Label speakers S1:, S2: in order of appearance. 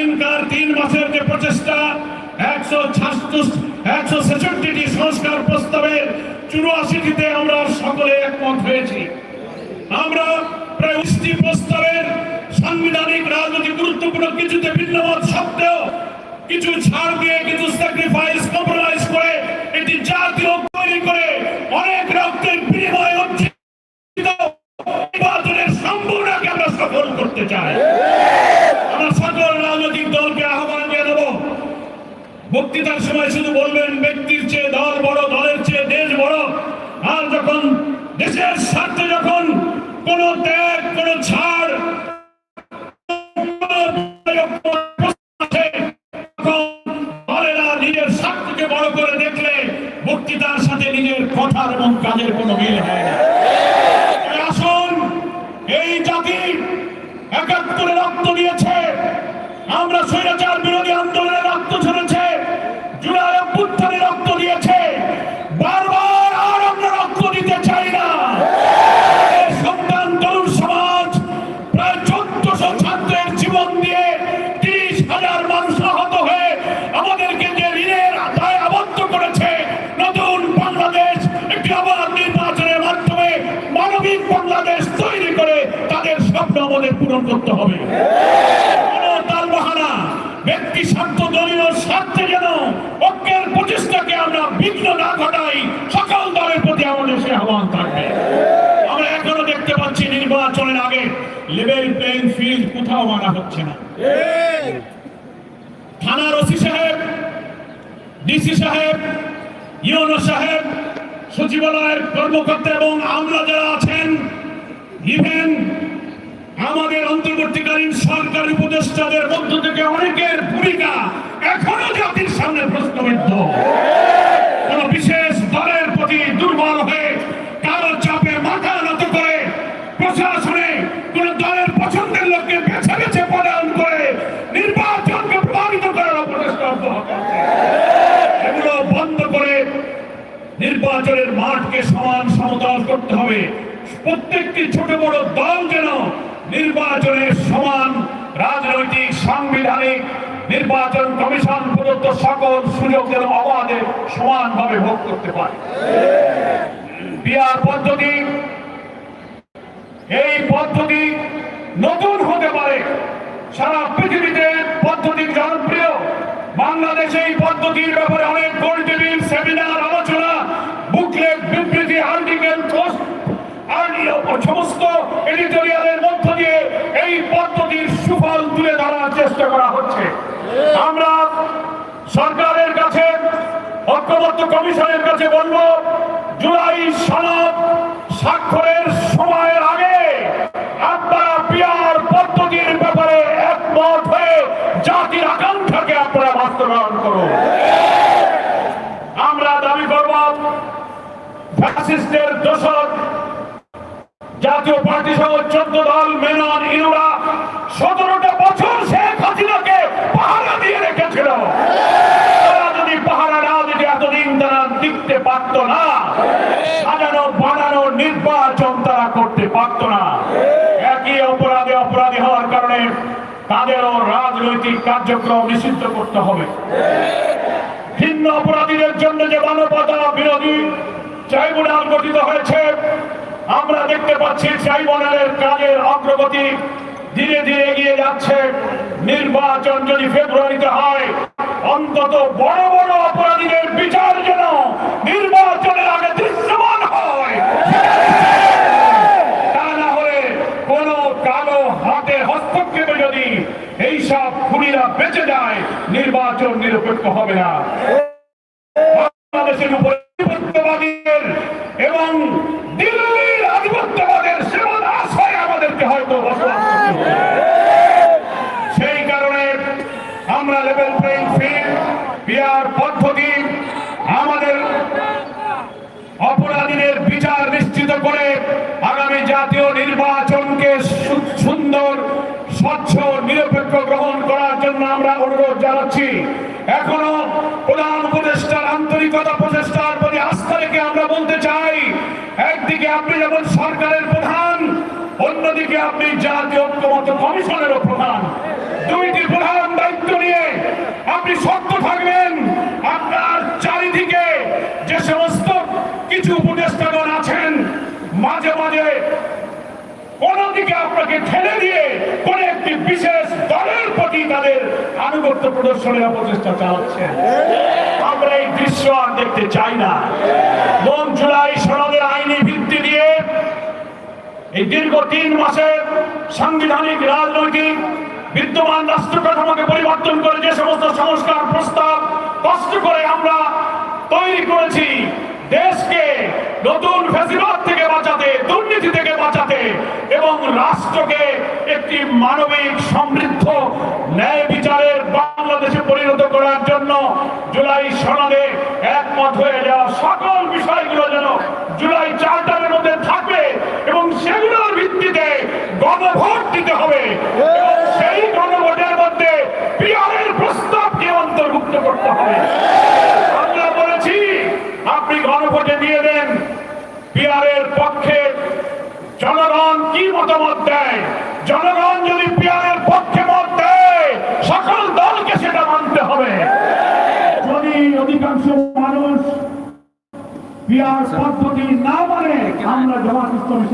S1: এদিনকার তিন মাসের যে প্রচেষ্টা, একশো ছেষট্টিটি সংস্কার প্রস্তাবের চুরাশিটিতে আমরা সকলে একমত হয়েছি। আমরা প্রায় প্রস্তাবের সাংবিধানিক, রাজনৈতিক গুরুত্বপূর্ণ, কিছুতে ভিন্নমত সত্ত্বেও কিছু ছাড় দিয়ে, কিছু স্যাক্রিফাইস বক্তৃতার সময় শুধু বলবেন, ব্যক্তির চেয়ে দল বড়, দলের চেয়ে দেশ বড়। আর যখন দেশের স্বার্থে যখন কোন ত্যাগ, কোন ছাড় নিজের স্বার্থকে বড় করে দেখলে সাথে নিজের এবং কাজের কোনো আসুন, এই জাতি রক্ত আমরা স্বৈরাচার একটি নির্বাচনের মাধ্যমে মানবিক বাংলাদেশ তৈরি করে তাদের স্বপ্ন আমাদের পূরণ করতে হবে। স্বার্থ যেন বিঘ্ন না সকল দলের প্রতি আমাদের সে আহ্বান থাকবে। আমরা দেখতে পাচ্ছি নির্বাচনের আগে লেভেল কোথাও হচ্ছে না। থানার ওসি সাহেব, ডিসি সাহেব, ইউনো সাহেব সচিবালয়ের কর্মকর্তা এবং আমরা যারা আছেন ইভেন আমাদের অন্তর্বর্তীকালীন সরকার উপদেষ্টাদের মধ্য থেকে অনেকের ভূমিকা এখনও জাতির সামনে প্রশ্নবিদ্ধ। নির্বাচনের মাঠকে সমান সমতল করতে হবে। প্রত্যেকটি ছোট বড় দল যেন নির্বাচনের সমান রাজনৈতিক, সাংবিধানিক নির্বাচন কমিশন প্রদত্ত সকল সুযোগ যেন অবাধে সমানভাবে ভোগ করতে পারে। বিয়ার পদ্ধতি, এই পদ্ধতি নতুন হতে পারে। সারা পৃথিবীতে পদ্ধতি জনপ্রিয়। বাংলাদেশে এই পদ্ধতির ব্যাপারে অনেক গোলটেবিল চেষ্টা করা হচ্ছে। আমরা সরকারের কাছে, ঐক্যবদ্ধ কমিশনের কাছে বলব, জুলাই সনদ স্বাক্ষরের সময়ের আগে দাবি জাতীয় পার্টি সহ চোদ্দ দল, মেনন ইনুরা সতেরোটা বছর শেখ হাসিনাকে পাহারা দিয়ে রেখেছিল। তারা যদি পাহারা না দিতে এতদিন তারা টিকতে পারত না। সাজানো, বানানো, নির্বাচন তারা করতে পারত না। একই অপরাধে অপরাধী হওয়ার কারণে তাদেরও রাজনৈতিক কার্যক্রম নিষিদ্ধ করতে হবে। ভিন্ন অপরাধীদের জন্য যে মানবতা বিরোধী ট্রাইব্যুনাল গঠিত হয়েছে, আমরা দেখতে পাচ্ছি ট্রাইব্যুনালের কাজের অগ্রগতি ধীরে ধীরে এগিয়ে যাচ্ছে। নির্বাচন যদি ফেব্রুয়ারিতে হয়, অন্তত বড় বড় অপরাধীদের বিচার যেন নির্বাচনের আগে দৃশ্যমান হয়। তা না হলে কোন কালো হাতে হস্তক্ষেপে যদি এইসব খুনিরা বেঁচে যায়, নির্বাচন নিরপেক্ষ হবে না। গ্রহণ করার জন্য আমরা অনুরোধ জানাচ্ছি। এখনও প্রধান উপদেষ্টার আন্তরিকতা প্রচেষ্টার প্রতি আস্থা রেখে আমরা বলতে চাই, একদিকে আপনি যেমন সরকারের প্রধান, অন্যদিকে আপনি জাতীয় ঐক্যমত কমিশনেরও প্রধান। দুইটি প্রধান দায়িত্ব নিয়ে আপনি শক্ত থাকবেন। আপনার চারিদিকে যে সমস্ত কিছু উপদেষ্টাগণ আছেন, মাঝে মাঝে কোনদিকে আপনাকে ঠেলে আনুগত্য প্রদর্শনের অপচেষ্টা চালাচ্ছে। আমরা এই দৃশ্য আর দেখতে চাই না। এবং জুলাই সনদের আইনি ভিত্তি দিয়ে এই দীর্ঘ তিন মাসের সাংবিধানিক, রাজনৈতিক, বিদ্যমান রাষ্ট্র কাঠামোকে পরিবর্তন করে যে সমস্ত সংস্কার প্রস্তাব কষ্ট করে আমরা তৈরি করেছি, দেশকে নতুন ফেসিবাদ থেকে বাঁচাতে দুর্নীতি থেকে বাঁচাতে এবং রাষ্ট্রকে একটি মানবিক সমৃদ্ধ ন্যায় বিচারের বাংলাদেশে পরিণত করার জন্য জুলাই সনদে একমত হয়ে যাওয়া সকল বিষয়গুলো যেন জুলাই চার্টারের মধ্যে থাকবে এবং সেগুলোর ভিত্তিতে গণভোট দিতে হবে। সেই গণভোটের মধ্যে পিআরের প্রস্তাবকে অন্তর্ভুক্ত করতে হবে। আমরা বলেছি, আপনি গণভোটে দিয়ে দেন, পিআরের পক্ষে জনগণ মতামত দেয়। জনগণ যদি পিয়ারের পক্ষে মত দেয়, সকল দলকে সেটা মানতে হবে। যদি অধিকাংশ মানুষ পিয়ার পদ্ধতি না মানে আমরা জমা ইসলামী